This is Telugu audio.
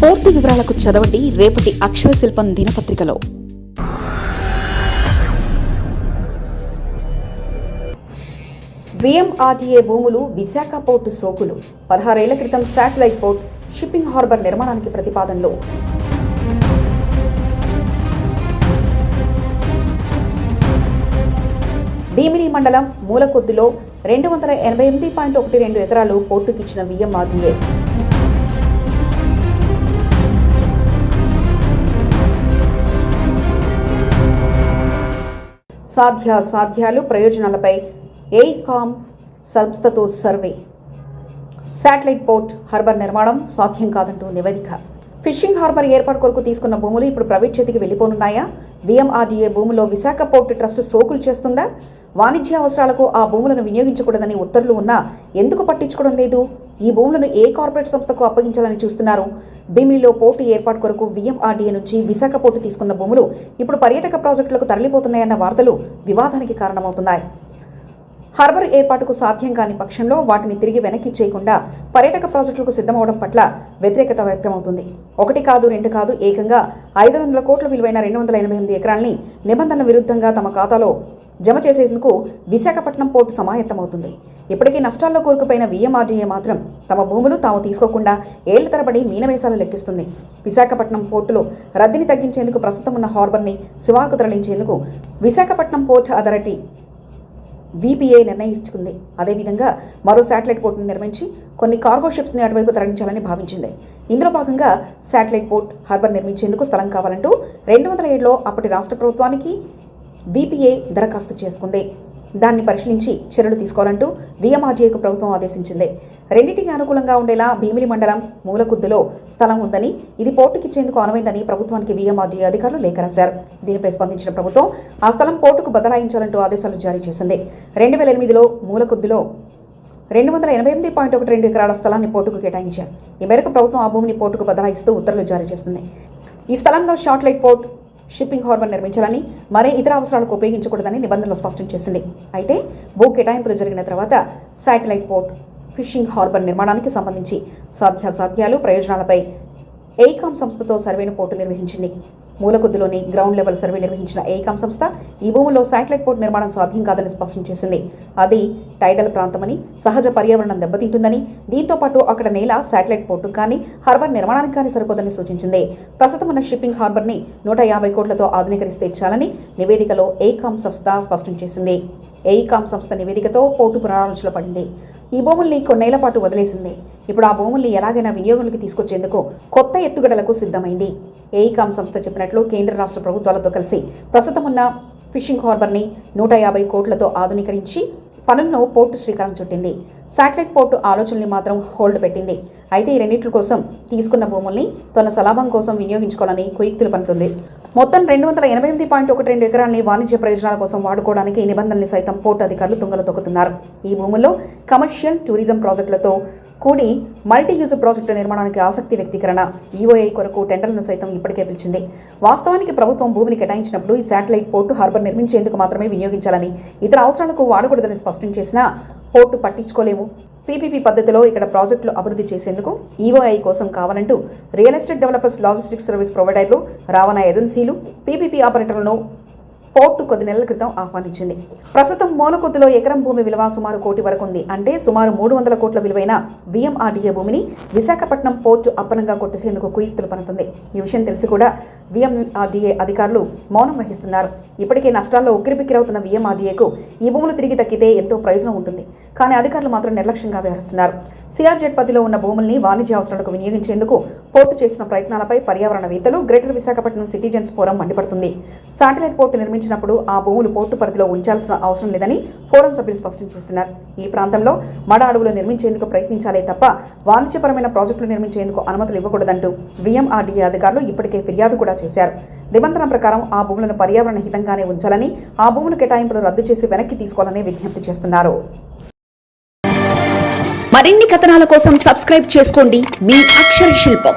పూర్తి వివరాలకు చదవండి రేపటి అక్షర శిల్పం దినపత్రికలో. విఎంఆర్డిఏ భూములు విశాఖ పోర్టు సోకులు. పదహారేళ్ళ క్రితం శాటిలైట్ పోర్ట్ షిప్పింగ్ హార్బర్ నిర్మాణానికి ప్రతిపాదనలో. భీమిని మండలం మూలకొద్దులో రెండు వందల ఎనభై ఎనిమిది పాయింట్ ఒకటి రెండు ఎకరాలు పోర్టుకిచ్చిన సాధ్య సాధ్యాసాధ్యాలు ప్రయోజనాలపై ఎయికామ్ సంస్థతో సర్వే. శాటిలైట్ పోర్ట్ హార్బర్ నిర్మాణం సాధ్యం కాదంటూ నివేదిక. ఫిషింగ్ హార్బర్ ఏర్పాటు కొరకు తీసుకున్న భూములు ఇప్పుడు ప్రైవేట్ చేతికి వెళ్ళిపోనున్నాయా? విఎంఆర్డీఏ భూములో విశాఖ పోర్టు ట్రస్ట్ సోకులు చేస్తుందా? వాణిజ్య అవసరాలకు ఆ భూములను వినియోగించకూడదని ఉత్తర్వులు ఉన్నా ఎందుకు పట్టించుకోవడం లేదు? ఈ భూములను ఏ కార్పొరేట్ సంస్థకు అప్పగించాలని చూస్తున్నారు? భీమిలిలో పోర్టు ఏర్పాటు కొరకు విఎంఆర్డీఏ నుంచి విశాఖ పోర్టు తీసుకున్న భూములు ఇప్పుడు పర్యాటక ప్రాజెక్టులకు తరలిపోతున్నాయన్న వార్తలు వివాదానికి కారణమవుతున్నాయి. హార్బర్ ఏర్పాటుకు సాధ్యం కాని పక్షంలో వాటిని తిరిగి వెనక్కి చేయకుండా పర్యాటక ప్రాజెక్టులకు సిద్ధమవడం పట్ల వ్యతిరేకత వ్యక్తమవుతుంది. ఒకటి కాదు రెండు కాదు ఏకంగా ఐదు వందల కోట్ల విలువైన రెండు వందల ఎనభై ఎనిమిది ఎకరాల్ని నిబంధనల విరుద్ధంగా తమ ఖాతాలో జమ చేసేందుకు విశాఖపట్నం పోర్టు సమాయత్తమవుతుంది. ఇప్పటికీ నష్టాల్లో కోరుకుపోయిన విఎంఆర్డీఏ మాత్రం తమ భూములు తాము తీసుకోకుండా ఏళ్ళ తరబడి మీనవేశాలు లెక్కిస్తుంది. విశాఖపట్నం పోర్టులో రద్దీని తగ్గించేందుకు ప్రస్తుతం ఉన్న హార్బర్ని శివార్కు తరలించేందుకు విశాఖపట్నం పోర్ట్ అథారిటీ వీపీఏ నిర్ణయించుకుంది. అదేవిధంగా మరో శాటిలైట్ పోర్టును నిర్మించి కొన్ని కార్గో షిప్స్ని అటువైపు తరలించాలని భావించింది. ఇందులో భాగంగా శాటిలైట్ పోర్ట్ హార్బర్ నిర్మించేందుకు స్థలం కావాలంటూ రెండు వందల ఏడులో అప్పటి రాష్ట్ర ప్రభుత్వానికి బీపీఏ దరఖాస్తు చేసుకుంది. దాన్ని పరిశీలించి చర్యలు తీసుకోవాలంటూ విఎంఆర్జీఏకు ప్రభుత్వం ఆదేశించింది. రెండింటికి అనుకూలంగా ఉండేలా భీమిలి మండలం మూలకుద్దులో స్థలం ఉందని ఇది పోర్టుకిచ్చేందుకు అనువైందని ప్రభుత్వానికి విఎంఆర్జీ అధికారులు లేఖ రాశారు. దీనిపై స్పందించిన ప్రభుత్వం ఆ స్థలం పోర్టుకు బదలాయించాలంటూ ఆదేశాలు జారీ చేసింది. రెండు వేల ఎనిమిదిలో మూలకుద్దులో రెండు వందల ఎనభై ఎనిమిది పాయింట్ ఒకటి రెండు ఎకరాల స్థలాన్ని పోర్టుకు కేటాయించారు. ఈ మేరకు ప్రభుత్వం ఆ భూమిని పోర్టుకు బదలాయిస్తూ ఉత్తర్వులు జారీ చేస్తుంది ఈ స్థలంలో షార్ట్లైట్ పోర్ట్ షిప్పింగ్ హార్బర్ నిర్మించాలని మరే ఇతర అవసరాలకు ఉపయోగించకూడదని నిబంధనలు స్పష్టం చేసింది. అయితే భూ కేటాయింపులు జరిగిన తర్వాత శాటిలైట్ పోర్ట్ ఫిషింగ్ హార్బర్ నిర్మాణానికి సంబంధించి సాధ్యాసాధ్యాలు ప్రయోజనాలపై ఎయికామ్ సంస్థతో సర్వేను పోర్టు నిర్వహించింది. మూలకొద్దులోని గ్రౌండ్ లెవెల్ సర్వే నిర్వహించిన ఏకాం సంస్థ ఈ భూముల్లో శాటిలైట్ పోర్ట్ నిర్మాణం సాధ్యం కాదని స్పష్టం చేసింది. అది టైడల్ ప్రాంతమని సహజ పర్యావరణం దెబ్బతింటుందని దీంతో పాటు అక్కడ నేల శాటిలైట్ పోర్టు కానీ హార్బర్ నిర్మాణానికి కానీ సరిపోదని సూచించింది. ప్రస్తుతం ఉన్న షిప్పింగ్ హార్బర్ని నూట యాభై కోట్లతో ఆధునీకరిస్తే చాలని నివేదికలో ఎయికామ్ సంస్థ స్పష్టం చేసింది. ఎయికాం సంస్థ నివేదికతో పోర్టు పునరాలోచనలో పడింది. ఈ భూముల్ని కొన్నేళ్ళ పాటు వదిలేసింది. ఇప్పుడు ఆ భూముల్ని ఎలాగైనా వినియోగంలోకి తీసుకొచ్చేందుకు కొత్త ఎత్తుగడలకు సిద్ధమైంది. ఏఈకామ్ సంస్థ చెప్పినట్లు కేంద్ర రాష్ట్ర ప్రభుత్వాలతో కలిసి ప్రస్తుతం ఉన్న ఫిషింగ్ హార్బర్ని నూట యాభై కోట్లతో ఆధునీకరించి పనులను పోర్టు శ్రీకారం చుట్టింది. శాటిలైట్ పోర్టు ఆలోచనల్ని మాత్రం హోల్డ్ పెట్టింది. అయితే ఈ రెండింటి కోసం తీసుకున్న భూముల్ని తన సలాభం కోసం వినియోగించుకోవాలని కుయుక్తులు పనుతుంది మొత్తం రెండు వందల ఎనభై ఎనిమిది పాయింట్ ఒకటి రెండు ఎకరాల్ని వాణిజ్య ప్రయోజనాల కోసం వాడుకోవడానికి ఈ నిబంధనల్ని సైతం పోర్టు అధికారులు తుంగలు తొక్కుతున్నారు. ఈ భూముల్లో కమర్షియల్ టూరిజం ప్రాజెక్టులతో కూడి మల్టీ యూజ్ ప్రాజెక్టు నిర్మాణానికి ఆసక్తి వ్యక్తీకరణ ఈఓఐ కొరకు టెండర్లను సైతం ఇప్పటికే పిలిచింది. వాస్తవానికి ప్రభుత్వం భూమిని కేటాయించినప్పుడు ఈ శాటిలైట్ పోర్టు హార్బర్ నిర్మించేందుకు మాత్రమే వినియోగించాలని ఇతర అవసరాలకు వాడకూడదని స్పష్టం చేసినా పోర్టు పట్టించుకోలేము. పీపీపీ పద్ధతిలో ఇక్కడ ప్రాజెక్టులు అభివృద్ధి చేసేందుకు ఈఓఐ కోసం కావాలంటూ real estate developers logistics service ప్రొవైడర్లు రవాణా ఏజెన్సీలు పీపీపీ ఆపరేటర్లను పోర్టు కొద్ది నెలల క్రితం ఆహ్వానించింది. ప్రస్తుతం మోనకొద్దులో ఎకరం భూమి విలువ సుమారు కోటి వరకు ఉంది. అంటే సుమారు మూడు వందల కోట్ల విలువైన విఎంఆర్డీఏ భూమిని విశాఖపట్నం పోర్టు అప్పనంగా కొట్టేసేందుకు కుయుక్తులు పనుతుంది ఈ విషయం తెలిసి కూడా విఎంఆర్డీఏ అధికారులు మౌనం వహిస్తున్నారు. ఇప్పటికే నష్టాల్లో ఉక్కిరిబిక్కిరవుతున్న విఎంఆర్డీఏకు ఈ భూములు తిరిగి తక్కితే ఎంతో ప్రయోజనం ఉంటుంది. కానీ అధికారులు మాత్రం నిర్లక్ష్యంగా వ్యవహరిస్తున్నారు. సిఆర్జెడ్ పదిలో ఉన్న భూముల్ని వాణిజ్య అవసరాలకు వినియోగించేందుకు పోర్టు చేసిన ప్రయత్నాలపై పర్యావరణవేత్తలు గ్రేటర్ విశాఖపట్నం సిటిజన్స్ ఫోరం మండిపడుతుంది. శాటిలైట్ పోర్టు నిర్మించినప్పుడు ఆ భూములు పోర్టు పరిధిలో ఉంచాల్సిన అవసరం లేదని ఫోరం సభ్యులు స్పష్టం చేస్తున్నారు. ఈ ప్రాంతంలో మడ అడవులు నిర్మించేందుకు ప్రయత్నించాలే తప్ప వాణిజ్యపరమైన ప్రాజెక్టులు నిర్మించేందుకు అనుమతులు ఇవ్వకూడదంటూ విఎంఆర్డీఏ అధికారులు ఇప్పటికే ఫిర్యాదు కూడా చేశారు. నిబంధన ప్రకారం ఆ భూములను పర్యావరణ హితంగానే ఉంచాలని ఆ భూముల కేటాయింపులు రద్దు చేసి వెనక్కి తీసుకోవాలని విజ్ఞప్తి చేస్తున్నారు. మరిన్ని కథనాల కోసం సబ్స్క్రైబ్ చేసుకోండి. మీ అక్షర శిల్పం.